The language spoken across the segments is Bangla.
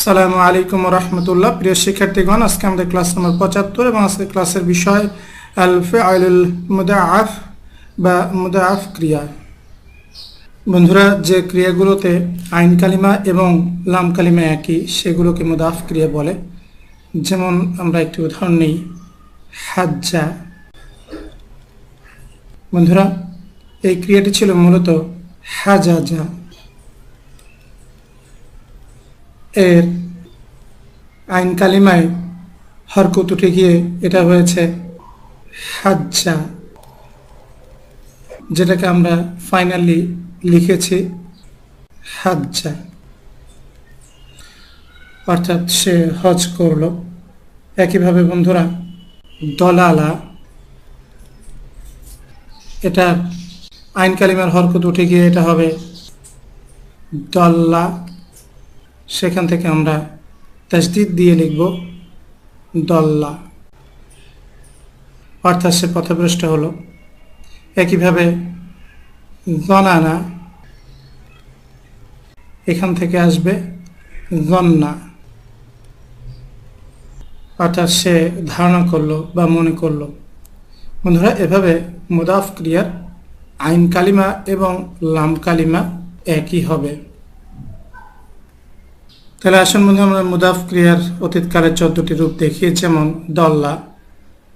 সালামু আলাইকুম রহমতুল্লাহ। প্রিয় শিক্ষার্থীগণ, আজকে আমাদের ক্লাস নম্বর পঁচাত্তর এবং আজকে ক্লাসের বিষয় আল ফেআলুল মুদাআফ বা মুদাআফ ক্রিয়া। বন্ধুরা, যে ক্রিয়াগুলোতে আইন কালিমা এবং লাম কালিমা একই, সেগুলোকে মুদাফ ক্রিয়া বলে। যেমন আমরা একটি উদাহরণ নিই, হাজ্জা। বন্ধুরা, এই ক্রিয়াটি ছিল মূলত হাজাজা। এর আইন কালিমায় হরকত উঠে গিয়ে এটা হয়েছে হাজ্জা, যেটাকে আমরা ফাইনালি লিখেছি হাজ্জা। অর্থাৎ সে হজ করল। একইভাবে বন্ধুরা, দলালা, এটা আইন কালিমার হরকত উঠে গিয়ে এটা হবে দল্লা। সেখান থেকে আমরা তাজদিদ দিয়ে লিখব দল্লা। অর্থাৎ সে পথভ্রষ্ট হলো। একইভাবে গনানা এখান থেকে আসবে গন্না। অর্থাৎ সে ধারণা করল বা মনে করল। বন্ধুরা, এভাবে মুদাফ ক্রিয়ার আইন কালিমা এবং লাম কালিমা একই হবে। তাহলে আসুন বন্ধু, আমরা মুদাফ ক্রিয়ার অতীতকালের চোদ্দটি রূপ দেখি। যেমন, দল্লা,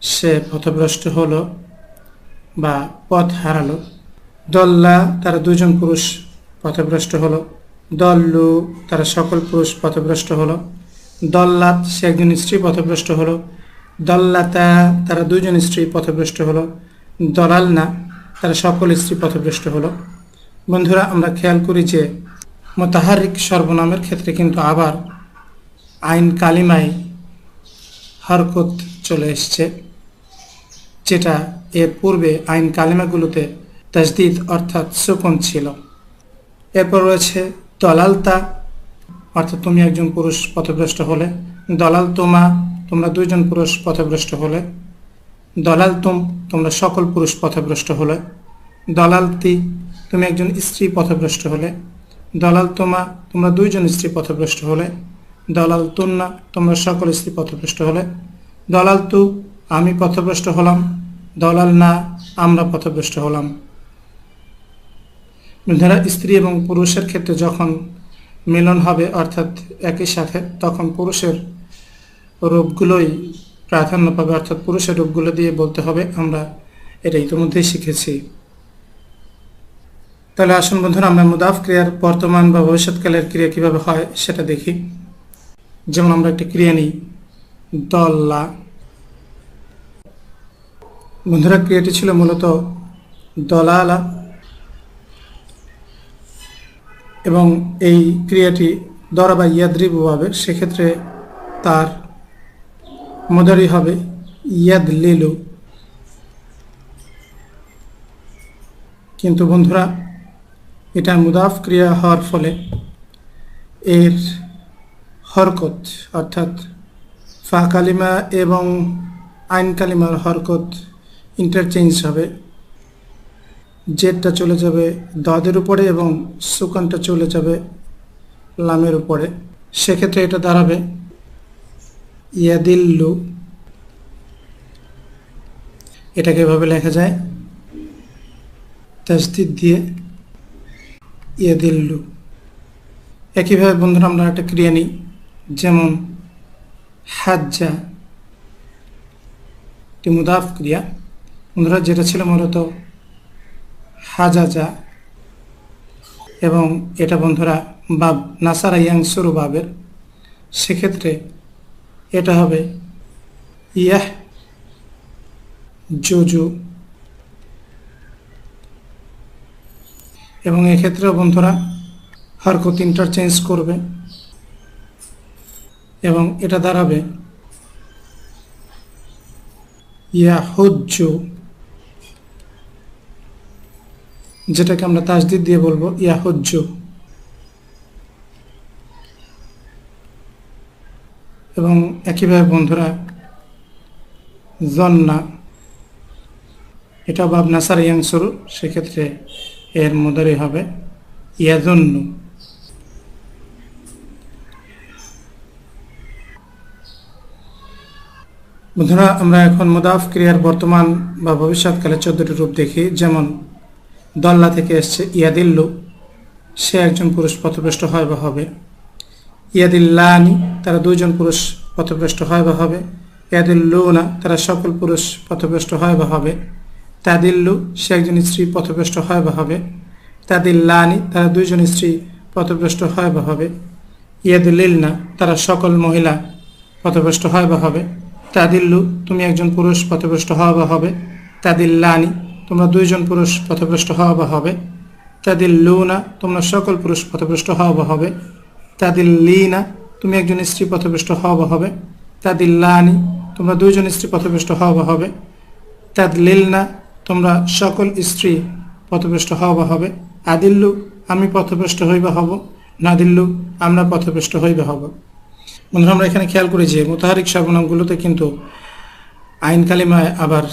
সে পথভ্রষ্ট হলো বা পথ হারালো। দল্লা, তারা দুজন পুরুষ পথভ্রষ্ট হলো। দল্লু, তারা সকল পুরুষ পথভ্রষ্ট হলো। দল্লাত সে একজন স্ত্রী পথভ্রষ্ট হলো। দল্লাতা তারা দুজন স্ত্রী পথভ্রষ্ট হলো। দলাল, না, তারা সকল স্ত্রী পথভ্রষ্ট হলো। বন্ধুরা, আমরা খেয়াল করি যে মোতাহারিক সর্বনামের ক্ষেত্রে কিন্তু আবার আইন কালিমায় হরকত চলে এসছে, যেটা এর পূর্বে আইন কালিমাগুলোতে তাজদিদ অর্থাৎ সুকন ছিল। এরপর রয়েছে দলালতা অর্থাৎ তুমি একজন পুরুষ পথভ্রষ্ট হলে। দলাল তোমা, তোমরা দুইজন পুরুষ পথভ্রষ্ট হলে। দলাল তুম, তোমরা সকল পুরুষ পথভ্রষ্ট হলে। দলালতি তুমি একজন স্ত্রী পথভ্রষ্ট হলে। দলাল তোমা, তোমরা দুইজন স্ত্রী পথভ্রষ্ট হলে। দলাল তুন্না, তোমরা সকল স্ত্রী পথভ্রষ্ট হলে। দলাল তু, আমি পথভ্রষ্ট হলাম। দলাল না, আমরা পথভ্রষ্ট হলাম। যারা স্ত্রী এবং পুরুষের ক্ষেত্রে যখন মিলন হবে, অর্থাৎ একই সাথে, তখন পুরুষের রূপগুলোই প্রাধান্য পাবে, অর্থাৎ পুরুষের রূপগুলো দিয়ে বলতে হবে, আমরা এটা ইতিমধ্যেই শিখেছি। তাহলে আসুন বন্ধুরা, আমরা মুদাফ ক্রিয়ার বর্তমান বা ভবিষ্যৎকালের ক্রিয়া কীভাবে হয় সেটা দেখি। যেমন আমরা একটা ক্রিয়া নিই, দল্লা। বন্ধুরা, ক্রিয়াটি ছিল মূলত দলালা। এবং এই ক্রিয়াটি দরা বা ইয়াদ্রিবু হবে, সেক্ষেত্রে তার মদারি হবে ইয়াদ লিলু কিন্তু বন্ধুরা এটা মুদাফ ক্রিয়া হওয়ার ফলে এর হরকত, অর্থাৎ ফা কালিমা এবং আইন কালিমার হরকত ইন্টারচেঞ্জ হবে। জেটটা চলে যাবে দদের উপরে এবং সুকানটা চলে যাবে লামের উপরে। সেক্ষেত্রে এটা দাঁড়াবে ইয়াদিল্লু। এটাকে এভাবে লেখা যায়। তাজদিদ দিয়ে ইয়াদিল্লু একইভাবে বন্ধুরা, আমরা একটা ক্রিয়া নিই। যেমন হাজ্জা। একটি মুদাফ ক্রিয়া। বন্ধুরা, যেটা ছিল মূলত হাজাজা এবং এটা বন্ধুরা বাব, নাসারা ইয়াংসুরু বাবের। সেক্ষেত্রে এটা হবে ইয়াহ, জুজু। এবং এক্ষেত্রেও বন্ধুরা হরকত ইন্টারচেঞ্জ করবে এবং এটা দাঁড়াবে ইয়াহুজ্জু, যেটাকে আমরা তাজদিদ দিয়ে বলব ইয়াহুজ্জু। এবং একইভাবে বন্ধুরা, জন্না, এটা বাব নাসার ইয়াংসুরু, সেক্ষেত্রে এর মদারে হবে ইয়াজন্য বন্ধুরা, আমরা এখন মুদাফ ক্রিয়ার বর্তমান বা ভবিষ্যৎকালে চোদ্দটি রূপ দেখি। যেমন, দল্লা থেকে এসছে ইয়াদিল্লু। সে একজন পুরুষ পথপ্রষ্ট হয় বা হবে। ইয়াদিল্লানি, তারা দুইজন পুরুষ পথপ্রষ্ট হয় বা হবে। ইয়াদিল্লুনা, তারা সকল পুরুষ পথপ্রষ্ট হয় বা হবে। তাদিল্লু, সে একজন স্ত্রী পথভ্রষ্ট হয় বা হবে। তাদিল্লানি, তারা দুইজন স্ত্রী পথভ্রষ্ট হয় বা হবে। ইয়াদুলিলনা, তারা সকল মহিলা পথভ্রষ্ট হয় বা হবে। তাদিল্লু, তুমি একজন পুরুষ পথভ্রষ্ট হওয়া বা হবে। তাদিল্লানি, তোমরা দুইজন পুরুষ পথভ্রষ্ট হওয়া বা হবে। তাদিল্লুনা, তোমরা সকল পুরুষ পথভ্রষ্ট হওয়া বা হবে। তাদিল্লিনা, তুমি একজন স্ত্রী পথভ্রষ্ট হওয়া বা হবে। তাদিল্লানি, তোমরা দুইজন স্ত্রী পথভ্রষ্ট হওয়া বা হবে। তাদলিলনা তোমরা সকল স্ত্রী পথভ্রষ্ট হওয়া হবে। আদিল্লু, আমি পথভ্রষ্ট হইবা হব। নাদিল্লু, আমরা পথভ্রষ্ট হইবা হব। বন্ধুরা, আমরা এখানে খেয়াল করি যে মোতাহারিক সর্বনামগুলোতে কিন্তু আইন কালিমায় আবার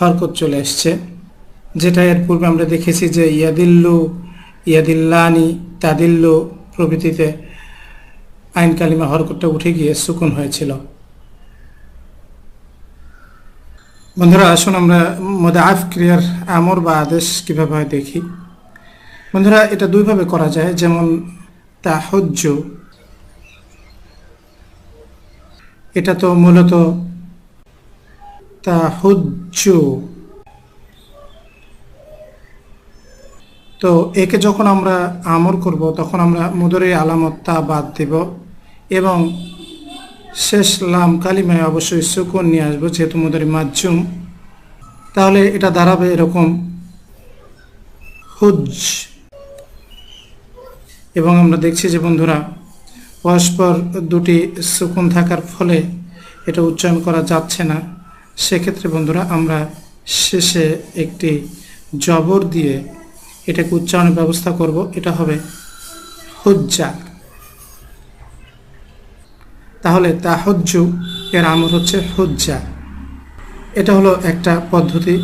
হরকত চলে এসছে। যেটা এর পূর্বে আমরা দেখেছি যে ইয়াদিল্লু, ইয়াদিল্লানি, তাদিল্লু প্রভৃতিতে আইন কালিমা হরকতটা উঠে গিয়ে সুকুন হয়েছিল। বন্ধুরা, আসুন আমরা মোদাফ ক্রিয়ার আমর বা আদেশ কীভাবে হয় দেখি। বন্ধুরা, এটা দুইভাবে করা যায়, যেমন তাহজ্জ। এটা তো মূলত তাহজ্জ। তো একে যখন আমরা আমর করব, তখন আমরা মুদরে আলামত তা বাদ দেব এবং শেষ লাম কালিমায় অবশ্যই সুকুন নিয়ে আসব, যেহেতু মুদরে মাজ্জুম। তাহলে এটা দাঁড়াবে এরকম। হুজ এবং আমরা দেখছি যে বন্ধুরা, পরস্পর দুটি সুকুন থাকার ফলে এটা উচ্চারণ করা যাচ্ছে না। সেক্ষেত্রে বন্ধুরা, আমরা শেষে একটি জবর দিয়ে এটাকে উচ্চারণের ব্যবস্থা করব। এটা হবে হুজ্জা। তাহলে তা তাহজ্জু এর আমর হচ্ছে হুজ্জা। এটা হলো একটা পদ্ধতি।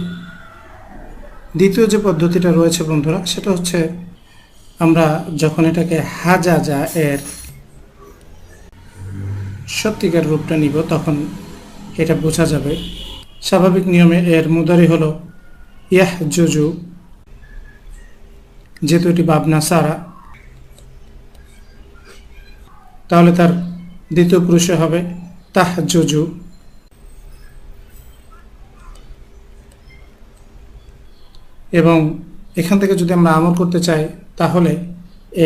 দ্বিতীয় যে পদ্ধতিটা রয়েছে বন্ধুরা, সেটা হচ্ছে আমরা যখন এটাকে হাজাজা এর সত্যিকার রূপটা নিব, তখন এটা বোঝা যাবে। স্বাভাবিক নিয়মে এর মুদারি হলো ইয়াহ জুজু যেহেতু এটি বাবনা সারা, তাহলে তার দ্বিতীয় পুরুষে হবে তাহ জুজু এবং এখান থেকে যদি আমরা আমল করতে চাই, তাহলে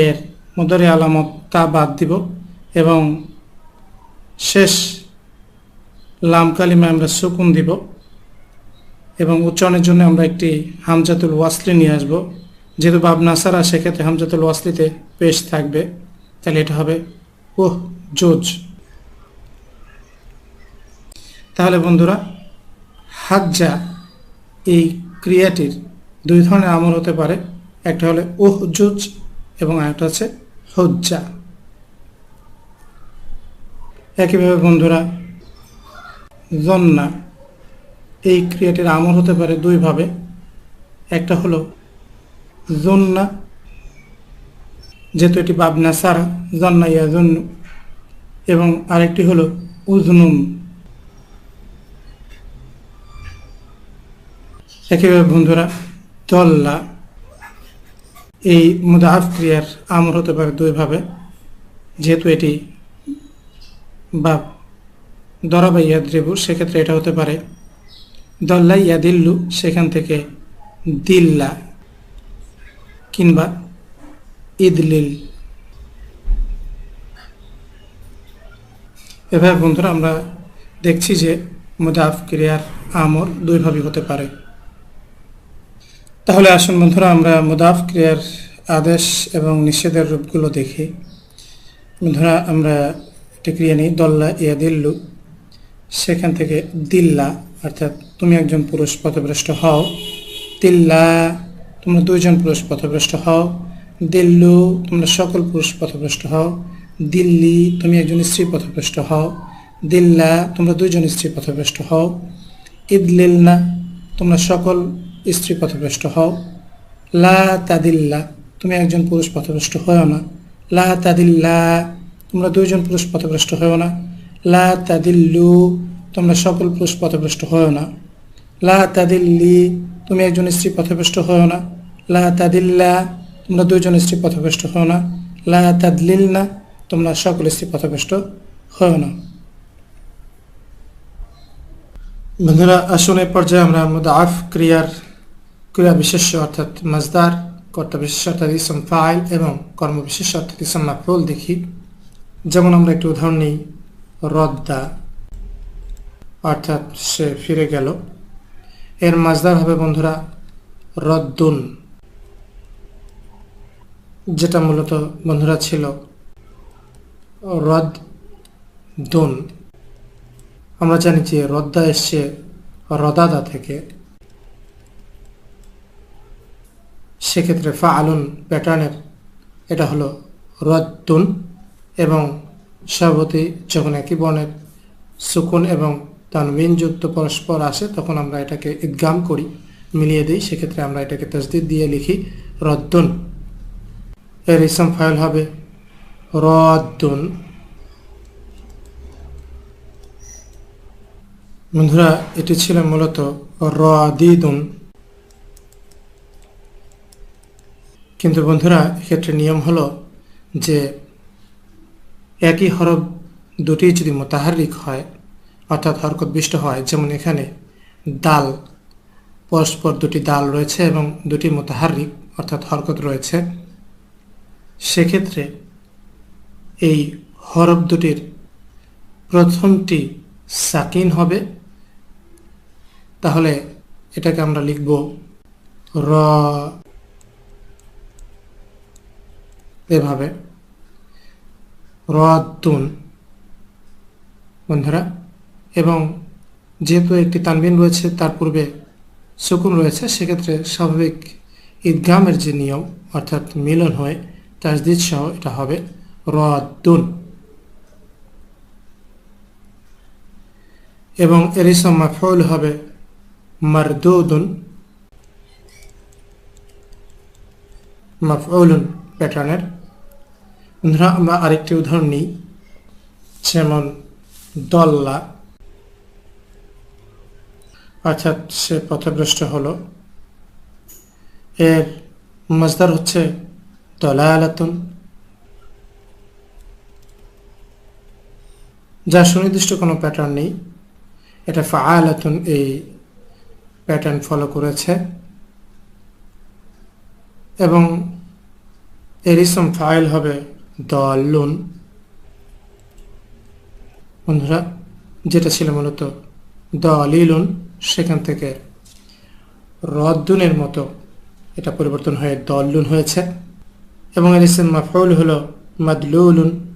এর মুদারি আলামত তা বাদ দিব এবং শেষ লাম কালিমে আমরা সুকুন দিব এবং উচ্চারণের জন্য আমরা একটি হামজাতুল ওয়াসলি নিয়ে আসব। যেহেতু বাব নাসারা সেক্ষেত্রে হামজাতুল ওয়াসলিতে পেশ থাকবে, তাহলে এটা হবে ওহ জোজ। তাহলে বন্ধুরা, হাজ্জা এই ক্রিয়াটির দুই ধরনের আমল হতে পারে। একটা হলে ওহ জোজ এবং আরেকটা হচ্ছে হজ্জা। একইভাবে বন্ধুরা, জন্না এই ক্রিয়াটির আমল হতে পারে দুইভাবে একটা হলো জন্না, যেহেতু এটি বাবনা সারা, জন্না ইয়া জন্নু এবং আরেকটি হলো উজনুম। একইভাবে বন্ধুরা দল্লা এই মুদাহাফ ক্রিয়ার আমর হতে পারে দুইভাবে। যেহেতু এটি বা দরাবা ইয়াদ্রিবু সেক্ষেত্রে এটা হতে পারে দল্লা ইয়াদিল্লু, সেখান থেকে দিল্লা কিংবা ইদলিল। এভাবে বন্ধুরা আমরা দেখছি যে মুদাফ, ক্রিয়ার আমর দুইভাবে হতে পারে। তাহলে আসুন বন্ধুরা, আমরা মুদাফ, ক্রিয়ার আদেশ এবং নিষেধের রূপগুলো দেখি। বন্ধুরা, আমরা একটি ক্রিয়া নিই, দল্লা ইয়া দিল্লু সেখান থেকে দিল্লা, অর্থাৎ তুমি একজন পুরুষ পথভ্রষ্ট হও। তিল্লা তোমরা দুইজন পুরুষ পথভ্রষ্ট হও। দিল্লু, তোমরা সকল পুরুষ পথভ্রষ্ট হও। দিল্লি তুমি একজন স্ত্রী পথভ্রষ্ট হও। দিল্লা, তোমরা দুইজন স্ত্রী পথভ্রষ্ট হও। ইদলিলনা তোমরা সকল স্ত্রী পথভ্রষ্ট হও। লা তাদিল্লা, তুমি একজন পুরুষ পথভ্রষ্ট হও না। লা তাদিল্লা, তোমরা দুইজন পুরুষ পথভ্রষ্ট হও না। লা তাদিল্লু, তোমরা সকল পুরুষ পথভ্রষ্ট হও না। লা তাদিল্লি, তুমি একজন স্ত্রী পথভ্রষ্ট হও না। লা তাদিল্লা, তোমরা দুইজন স্ত্রী পথভ্রষ্ট হও না। লা তাদলিল না তোমরা সকল পথভ্রষ্ট হও না। বন্ধুরা, আসুন পর্যায়ে আমরা মুদাফ ক্রিয়ার ক্রিয়া বিশেষ্য অর্থাৎ মাজদার, কর্তা বিশেষ অর্থাৎ ইসম ফাইল এবং কর্ম বিশেষ অর্থাৎ ইসম মাফুল দেখি। যেমন আমরা একটি উদাহরণ নিই, রদ্দা, অর্থাৎ সে ফিরে গেল। এর মাজদার হবে বন্ধুরা, রদ্দুন, যেটা মূলত বন্ধুরা ছিল রদ দুন আমরা জানি যে রদ্দা এসছে রদাদা থেকে। সেক্ষেত্রে ফা আলুন প্যাটার্নের এটা হলো রদ রদ্দুন এবং সভাপতি যখন একই বর্ণের সুকুন এবং তানবিনযুক্ত পরস্পর আসে, তখন আমরা এটাকে ইদগাম করি, মিলিয়ে দিই। সেক্ষেত্রে আমরা এটাকে তসদিদ দিয়ে লিখি রদ্দুন এর ইসম ফাইল হবে রদ্দুন বন্ধুরা, এটি ছিল মূলত রদিদুন কিন্তু বন্ধুরা, এক্ষেত্রে নিয়ম হলো যে একই হরফ দুটি যদি মোতাহারিক হয়, অর্থাৎ হরকতবিষ্ট হয়, যেমন এখানে দাল, পরস্পর দুটি দাল রয়েছে এবং দুটি মোতাহারিক, অর্থাৎ হরকত রয়েছে, সেক্ষেত্রে এই হরফ দুটির প্রথমটি সাকিন হবে। তাহলে এটাকে আমরা লিখব র। এভাবে। রতুন বন্ধুরা, এবং যেহেতু একটি তানবিন রয়েছে, তার পূর্বে সুকুন রয়েছে, সেক্ষেত্রে স্বাভাবিক ঈদগামের যে নিয়ম, অর্থাৎ মিলন হয়ে, তাজদিদ সহ এটা হবে। রতুন এবং এর মাফউল হবে মারদুদুন। মাফউলুন প্যাটার্নের। বন্ধুরা আমরা আরেকটি উদাহরণ নিই, যেমন দল্লা। অর্থাৎ সে পথভ্রষ্ট হলো। এর মজদার হচ্ছে দলায়ালাতুন যার সুনির্দিষ্ট কোনো প্যাটার্ন নেই। এটা ফাআলাতুন এই প্যাটার্ন ফলো করেছে। এবং এর ইসম ফাইল হবে দলুন বন্ধুরা, যেটা ছিল মূলত দলিলুন, সেখান থেকে রদ্দুনের মতো এটা পরিবর্তন হয়ে দল্লুন হয়েছে। এবং এর ইসম মাফউল হলো মাদলুলুন।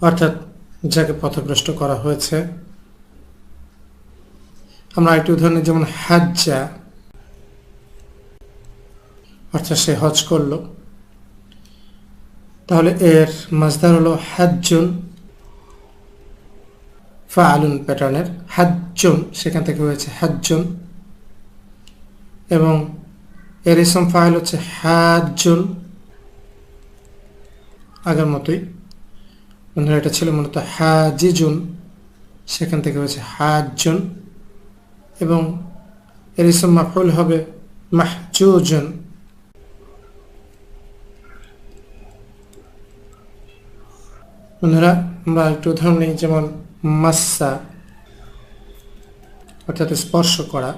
অর্থাৎ যাকে পথভ্রষ্ট করা হয়েছে। আমরা একটি উদাহরণে যেমন হাজ্জা, অর্থাৎ সে হজ করল। তাহলে এর মাজদার হলো হাজ্জুন ফাআলুন প্যাটার্নের হাজ্জুন, সেখান থেকে হয়েছে হাজ্জুন। এবং এর ইসম ফাইল হচ্ছে হাজ্জুন। আগের মতোই বন্ধুরা, এটা ছিল মূলত হাজিজুন। সেখান থেকে হয়েছে হাজুন এবং এর ইসম মাফুল হবে মাহজুজন। বন্ধুরা, আমরা একটু উদাহরণ নিই, যেমন মাসা অর্থাৎ স্পর্শ করা।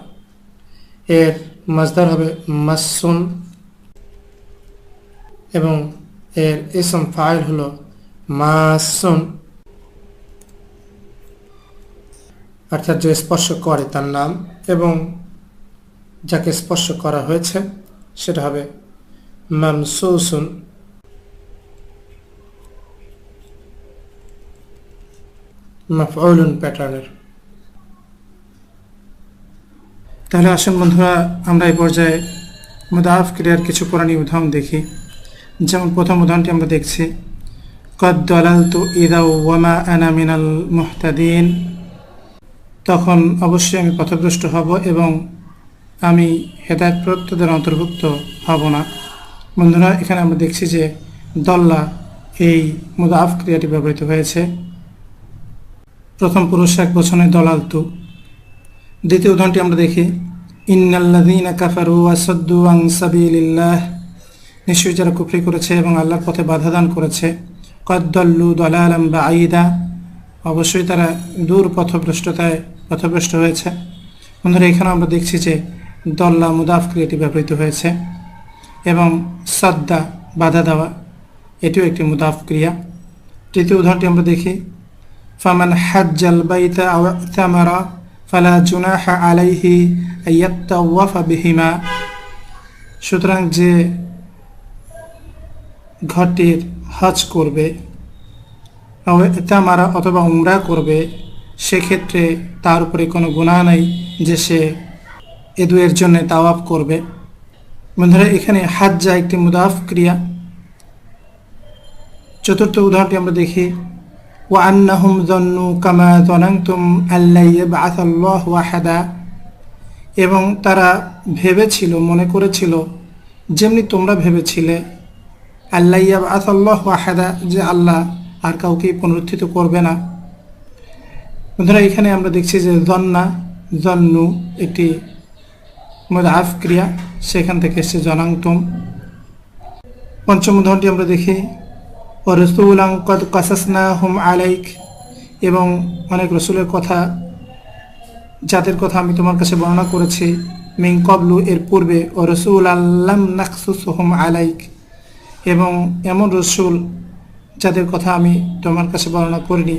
এর মাজদার হবে মাসুন এবং এর ইসম ফাইল হলো মাসুন অর্থাৎ যে স্পর্শ করে তার নাম এবং যাকে স্পর্শ করা হয়েছে, সেটা হবে মামসুসুন। প্যাটার্নের। তাহলে আসুন বন্ধুরা, আমরা এই পর্যায়ে মুদাফ ক্রিয়ার কিছু পুরানি উদাহরণ দেখি। যেমন প্রথম উদাহরণটি আমরা দেখছি কদ দলালতু ইদা ওয়ামা আনা মিনাল মুহতাদিন। তখন অবশ্যই আমি পথভ্রষ্ট হব এবং আমি হেদায়তপ্রাপ্তদের অন্তর্ভুক্ত হব না। বন্ধুরা, এখানে আমরা দেখছি যে দল্লা এই মুদাফ ক্রিয়াটি ব্যবহৃত হয়েছে। প্রথম পুরুষ এক বছরে দলালতু দ্বিতীয় উদাহরণটি আমরা দেখি, ইন্নাল্লাযীনা কাফারু ওয়াসাদ্দু আন সাবিলিল্লাহ। নিশ্চয়ই যারা কুফরি করেছে এবং আল্লাহর পথে বাধা দান করেছে। কদ্দল্লু দলালাম বা আইদা অবশ্যই তারা দূর পথভ্রষ্টতায় পথভ্রষ্ট হয়েছে। বন্ধুরা এখানে আমরা দেখছি যে দল্লা মুদাফ ক্রিয়াটি ব্যবহৃত হয়েছে এবং সদ্দা বাধা দেওয়া, এটিও একটি মুদাফ ক্রিয়া। তৃতীয় উদাহরণটি আমরা দেখি, ফামান হাজ্জাল বাইতা তামারা ফালা জুনাহা আলাইহি আইয়াত্তাওয়াফা বিহিমা। সুতরাং যে ঘরটির হজ করবে তামারা অথবা উমরা করবে, সেক্ষেত্রে তার উপরে কোনো গুণা নাই যে সে এ দুয়ের জন্য তাওয়াফ করবে। বন্ধুরা, এখানে হাত যা একটি মুদাফ ক্রিয়া। চতুর্থ উদাহরণটি আমরা দেখি ও আন্নাহুম জন্নু কামা জনাংতুম আল্লাহ আসাল্লাহ ওয়াহাদা এবং তারা ভেবেছিল, মনে করেছিল, যেমনি তোমরা ভেবেছিলে আল্লাহ আসাল্লাহ ওয়াহাদা যে আল্লাহ আর কাউকে পুনরুত্থিত করবে না। বন্ধুরা, এখানে আমরা দেখছি যে জন্না, জন্নু একটি মুদাফ ক্রিয়া, সেখান থেকে এসছে জনাংতুম। পঞ্চম উদাহরণটি আমরা দেখি, ও রসুলাং কদ কাসাসনা হুম আলাইক এবং অনেক রসুলের কথা যাদের কথা আমি তোমার কাছে বর্ণনা করেছি মিং কবলু এর পূর্বে, ও রসুল আল্লাম নাকসুস হুম আলাইক এবং এমন রসুল যাদের কথা আমি তোমার কাছে বর্ণনা করিনি।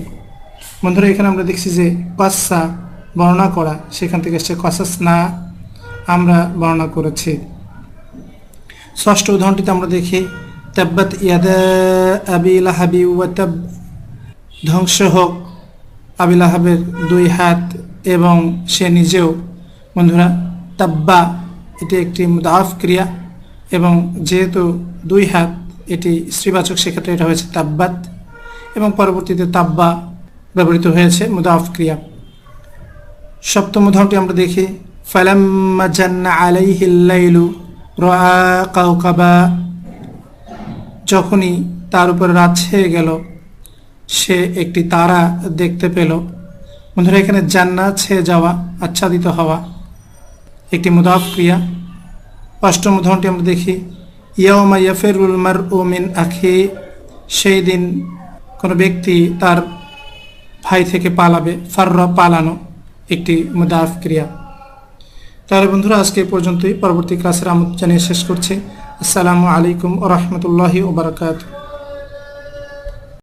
বন্ধুরা, এখানে আমরা দেখছি যে কসা বর্ণনা করা, সেখান থেকে এসছে কসাস না আমরা বর্ণনা করেছি। ষষ্ঠ উদাহরণটিতে আমরা দেখি, তাব্বাত ইয়াদা আবি লাহাবি ওয়াতাব ধ্বংস হোক আবি লাহাবের দুই হাত এবং সে নিজেও। বন্ধুরা, তাব্বা, এটি একটি মুদাফ ক্রিয়া। এবং যেহেতু দুই হাত এটি স্ত্রীবাচক, সেক্ষেত্রে এটা হয়েছে তাব্বাত এবং পরবর্তীতে তাব্বা ব্যবহৃত হয়েছে, মুদাফ ক্রিয়া। সপ্তম উদাহরণটি আমরা দেখি। কাউকাবা যখনই তার উপর রাত ছেয়ে গেল, সে একটি তারা দেখতে পেল। বন্ধুরা, এখানে জান্না ছেয়ে যাওয়া, আচ্ছাদিত হওয়া একটি মুদাফ ক্রিয়া। অষ্টম উদাহরণটি আমরা দেখি ইয়াওমা ইয়াফেরুল মার ও মিন আখি, সেই দিন কোনো ব্যক্তি তার ভাই থেকে পালাবে ফার পালানো একটি মুদাফ ক্রিয়া। তাহলে বন্ধুরা, আজকে পর্যন্তই। পরবর্তী ক্লাসের আমত জানিয়ে শেষ করছে। আসসালামু আলাইকুম ও রহমতুল্লাহি ওবরাকাতু